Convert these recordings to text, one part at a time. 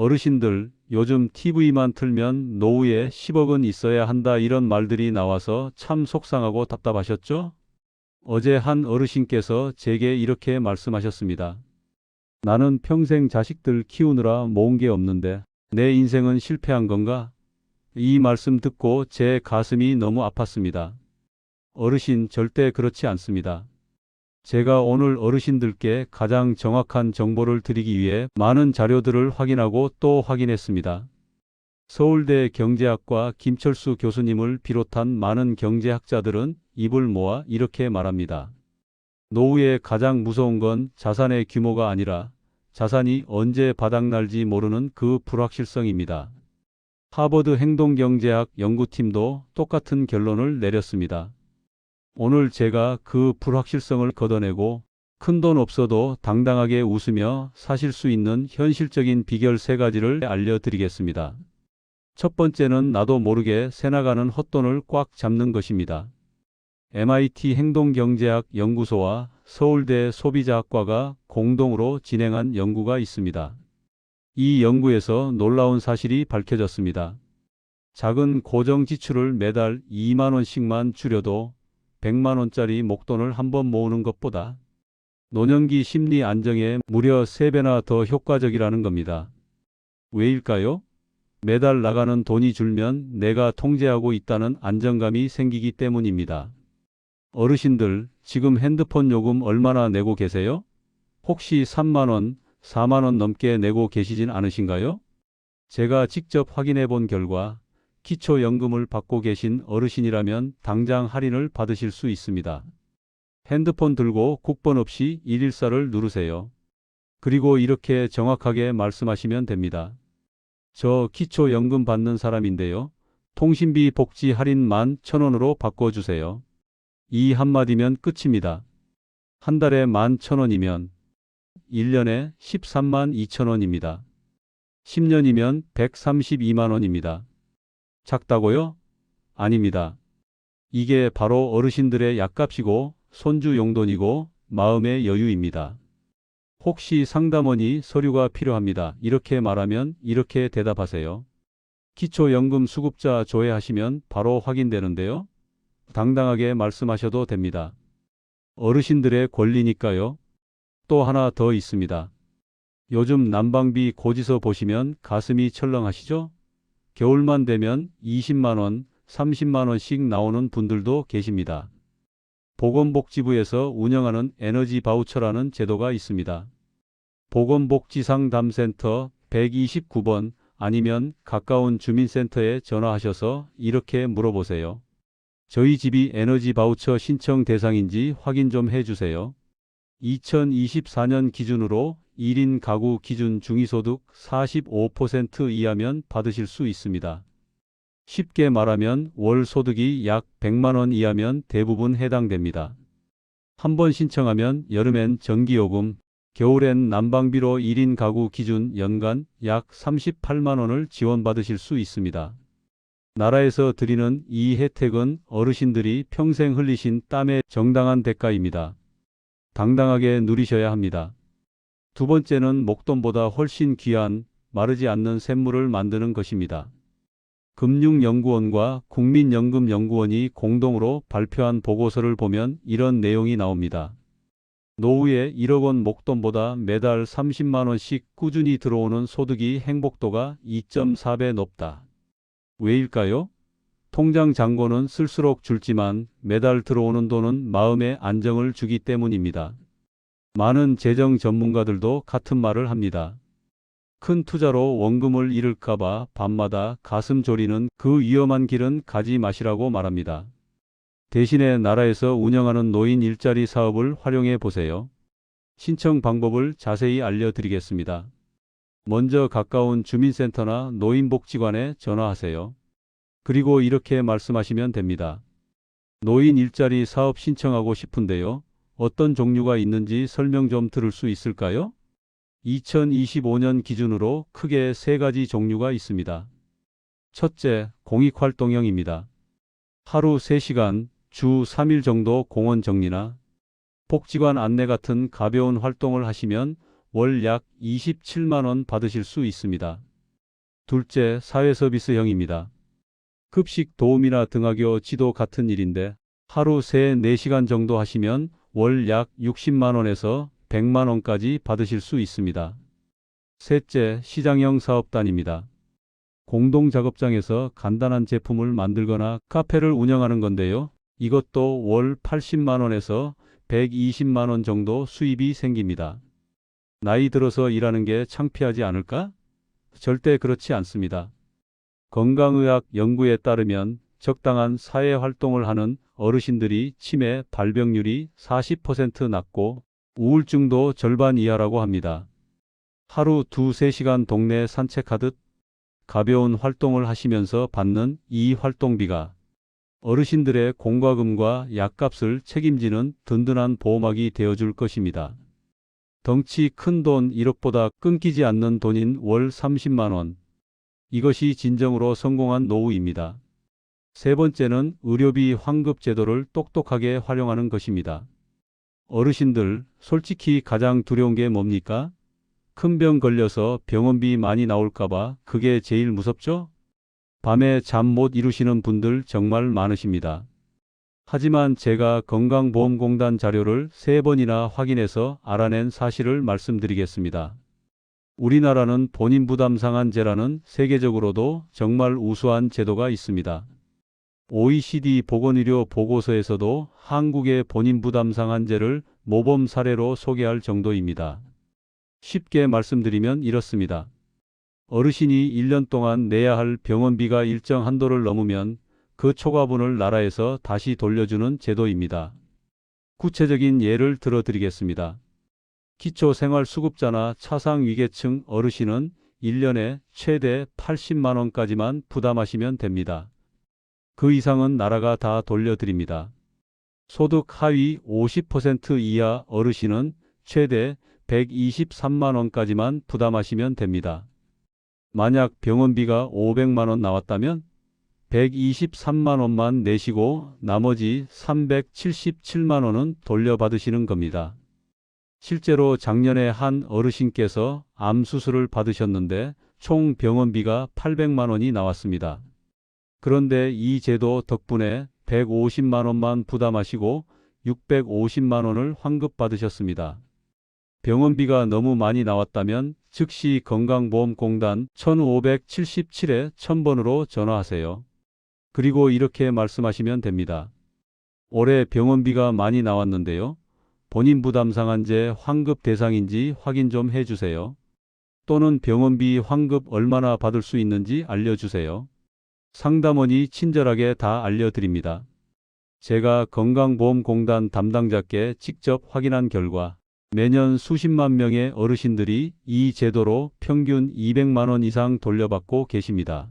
어르신들, 요즘 TV만 틀면 노후에 10억은 있어야 한다 이런 말들이 나와서 참 속상하고 답답하셨죠? 어제 한 어르신께서 제게 이렇게 말씀하셨습니다. 나는 평생 자식들 키우느라 모은 게 없는데 내 인생은 실패한 건가? 이 말씀 듣고 제 가슴이 너무 아팠습니다. 어르신 절대 그렇지 않습니다. 제가 오늘 어르신들께 가장 정확한 정보를 드리기 위해 많은 자료들을 확인하고 또 확인했습니다. 서울대 경제학과 김철수 교수님을 비롯한 많은 경제학자들은 입을 모아 이렇게 말합니다. 노후에 가장 무서운 건 자산의 규모가 아니라 자산이 언제 바닥날지 모르는 그 불확실성입니다. 하버드 행동경제학 연구팀도 똑같은 결론을 내렸습니다. 오늘 제가 그 불확실성을 걷어내고 큰 돈 없어도 당당하게 웃으며 사실 수 있는 현실적인 비결 세 가지를 알려드리겠습니다. 첫 번째는 나도 모르게 새나가는 헛돈을 꽉 잡는 것입니다. MIT 행동경제학 연구소와 서울대 소비자학과가 공동으로 진행한 연구가 있습니다. 이 연구에서 놀라운 사실이 밝혀졌습니다. 작은 고정 지출을 매달 2만 원씩만 줄여도 100만 원짜리 목돈을 한번 모으는 것보다 노년기 심리 안정에 무려 3배나 더 효과적이라는 겁니다. 왜일까요? 매달 나가는 돈이 줄면 내가 통제하고 있다는 안정감이 생기기 때문입니다. 어르신들, 지금 핸드폰 요금 얼마나 내고 계세요? 혹시 3만원, 4만원 넘게 내고 계시진 않으신가요? 제가 직접 확인해 본 결과 기초연금을 받고 계신 어르신이라면 당장 할인을 받으실 수 있습니다. 핸드폰 들고 국번 없이 114를 누르세요. 그리고 이렇게 정확하게 말씀하시면 됩니다. 저 기초연금 받는 사람인데요. 통신비 복지 할인 만 천원으로 바꿔주세요. 이 한마디면 끝입니다. 한 달에 만 천원이면 1년에 13만 2천원입니다. 10년이면 132만 원입니다. 작다고요? 아닙니다. 이게 바로 어르신들의 약값이고 손주 용돈이고 마음의 여유입니다. 혹시 상담원이 서류가 필요합니다. 이렇게 말하면 이렇게 대답하세요. 기초연금 수급자 조회하시면 바로 확인되는데요. 당당하게 말씀하셔도 됩니다. 어르신들의 권리니까요. 또 하나 더 있습니다. 요즘 난방비 고지서 보시면 가슴이 철렁하시죠? 겨울만 되면 20만원, 30만원씩 나오는 분들도 계십니다. 보건복지부에서 운영하는 에너지 바우처라는 제도가 있습니다. 보건복지상담센터 129번 아니면 가까운 주민센터에 전화하셔서 이렇게 물어보세요. 저희 집이 에너지 바우처 신청 대상인지 확인 좀 해주세요. 2024년 기준으로 1인 가구 기준 중위소득 45% 이하면 받으실 수 있습니다. 쉽게 말하면 월 소득이 약 100만 원 이하면 대부분 해당됩니다. 한번 신청하면 여름엔 전기요금, 겨울엔 난방비로 1인 가구 기준 연간 약 38만 원을 지원받으실 수 있습니다. 나라에서 드리는 이 혜택은 어르신들이 평생 흘리신 땀의 정당한 대가입니다. 당당하게 누리셔야 합니다. 두 번째는 목돈보다 훨씬 귀한 마르지 않는 샘물을 만드는 것입니다. 금융연구원과 국민연금연구원이 공동으로 발표한 보고서를 보면 이런 내용이 나옵니다. 노후에 1억 원 목돈보다 매달 30만 원씩 꾸준히 들어오는 소득이 행복도가 2.4배 높다. 왜일까요? 통장 잔고는 쓸수록 줄지만 매달 들어오는 돈은 마음의 안정을 주기 때문입니다. 많은 재정 전문가들도 같은 말을 합니다. 큰 투자로 원금을 잃을까봐 밤마다 가슴 졸이는 그 위험한 길은 가지 마시라고 말합니다. 대신에 나라에서 운영하는 노인 일자리 사업을 활용해 보세요. 신청 방법을 자세히 알려드리겠습니다. 먼저 가까운 주민센터나 노인복지관에 전화하세요. 그리고 이렇게 말씀하시면 됩니다. 노인 일자리 사업 신청하고 싶은데요. 어떤 종류가 있는지 설명 좀 들을 수 있을까요? 2025년 기준으로 크게 세 가지 종류가 있습니다. 첫째, 공익활동형입니다. 하루 3시간, 주 3일 정도 공원 정리나 복지관 안내 같은 가벼운 활동을 하시면 월 약 27만원 받으실 수 있습니다. 둘째, 사회서비스형입니다. 급식 도우미나 등하교 지도 같은 일인데 하루 3, 4시간 정도 하시면 월 약 60만 원에서 100만 원까지 받으실 수 있습니다. 셋째, 시장형 사업단입니다. 공동작업장에서 간단한 제품을 만들거나 카페를 운영하는 건데요. 이것도 월 80만 원에서 120만 원 정도 수입이 생깁니다. 나이 들어서 일하는 게 창피하지 않을까? 절대 그렇지 않습니다. 건강의학 연구에 따르면 적당한 사회 활동을 하는 어르신들이 치매 발병률이 40% 낮고 우울증도 절반 이하라고 합니다. 하루 두세 시간 동네 산책하듯 가벼운 활동을 하시면서 받는 이 활동비가 어르신들의 공과금과 약값을 책임지는 든든한 보호막이 되어줄 것입니다. 덩치 큰 돈 1억보다 끊기지 않는 돈인 월 30만 원. 이것이 진정으로 성공한 노후입니다. 세 번째는 의료비 환급 제도를 똑똑하게 활용하는 것입니다. 어르신들, 솔직히 가장 두려운 게 뭡니까? 큰 병 걸려서 병원비 많이 나올까봐 그게 제일 무섭죠? 밤에 잠 못 이루시는 분들 정말 많으십니다. 하지만 제가 건강보험공단 자료를 세 번이나 확인해서 알아낸 사실을 말씀드리겠습니다. 우리나라는 본인 부담 상한제라는 세계적으로도 정말 우수한 제도가 있습니다. OECD 보건의료 보고서에서도 한국의 본인 부담 상한제를 모범 사례로 소개할 정도입니다. 쉽게 말씀드리면 이렇습니다. 어르신이 1년 동안 내야 할 병원비가 일정 한도를 넘으면 그 초과분을 나라에서 다시 돌려주는 제도입니다. 구체적인 예를 들어 드리겠습니다. 기초생활수급자나 차상위계층 어르신은 1년에 최대 80만 원까지만 부담하시면 됩니다. 그 이상은 나라가 다 돌려드립니다. 소득 하위 50% 이하 어르신은 최대 123만 원까지만 부담하시면 됩니다. 만약 병원비가 500만 원 나왔다면 123만 원만 내시고 나머지 377만 원은 돌려받으시는 겁니다. 실제로 작년에 한 어르신께서 암 수술을 받으셨는데 총 병원비가 800만 원이 나왔습니다. 그런데 이 제도 덕분에 150만 원만 부담하시고 650만 원을 환급받으셨습니다. 병원비가 너무 많이 나왔다면 즉시 건강보험공단 1577에 1000번으로 전화하세요. 그리고 이렇게 말씀하시면 됩니다. 올해 병원비가 많이 나왔는데요. 본인 부담 상한제 환급 대상인지 확인 좀 해주세요. 또는 병원비 환급 얼마나 받을 수 있는지 알려주세요. 상담원이 친절하게 다 알려드립니다. 제가 건강보험공단 담당자께 직접 확인한 결과 매년 수십만 명의 어르신들이 이 제도로 평균 200만 원 이상 돌려받고 계십니다.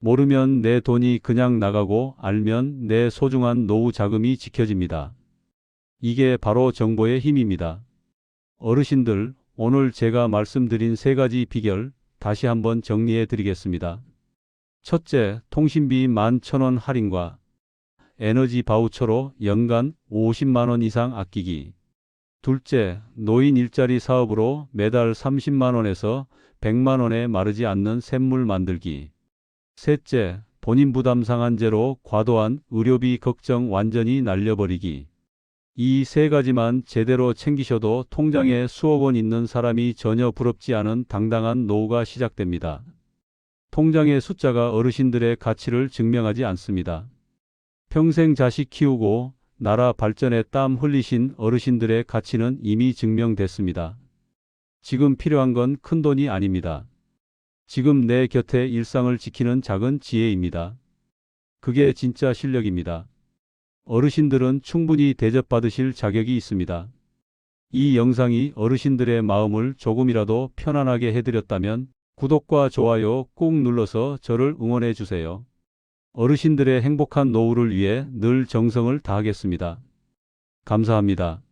모르면 내 돈이 그냥 나가고 알면 내 소중한 노후 자금이 지켜집니다. 이게 바로 정보의 힘입니다. 어르신들, 오늘 제가 말씀드린 세 가지 비결 다시 한번 정리해 드리겠습니다. 첫째, 통신비 11,000원 할인과 에너지 바우처로 연간 50만 원 이상 아끼기. 둘째, 노인 일자리 사업으로 매달 30만 원에서 100만 원에 마르지 않는 샘물 만들기. 셋째, 본인 부담 상한제로 과도한 의료비 걱정 완전히 날려버리기. 이 세 가지만 제대로 챙기셔도 통장에 수억 원 있는 사람이 전혀 부럽지 않은 당당한 노후가 시작됩니다. 통장의 숫자가 어르신들의 가치를 증명하지 않습니다. 평생 자식 키우고 나라 발전에 땀 흘리신 어르신들의 가치는 이미 증명됐습니다. 지금 필요한 건 큰 돈이 아닙니다. 지금 내 곁에 일상을 지키는 작은 지혜입니다. 그게 진짜 실력입니다. 어르신들은 충분히 대접받으실 자격이 있습니다. 이 영상이 어르신들의 마음을 조금이라도 편안하게 해드렸다면 구독과 좋아요 꾹 눌러서 저를 응원해 주세요. 어르신들의 행복한 노후를 위해 늘 정성을 다하겠습니다. 감사합니다.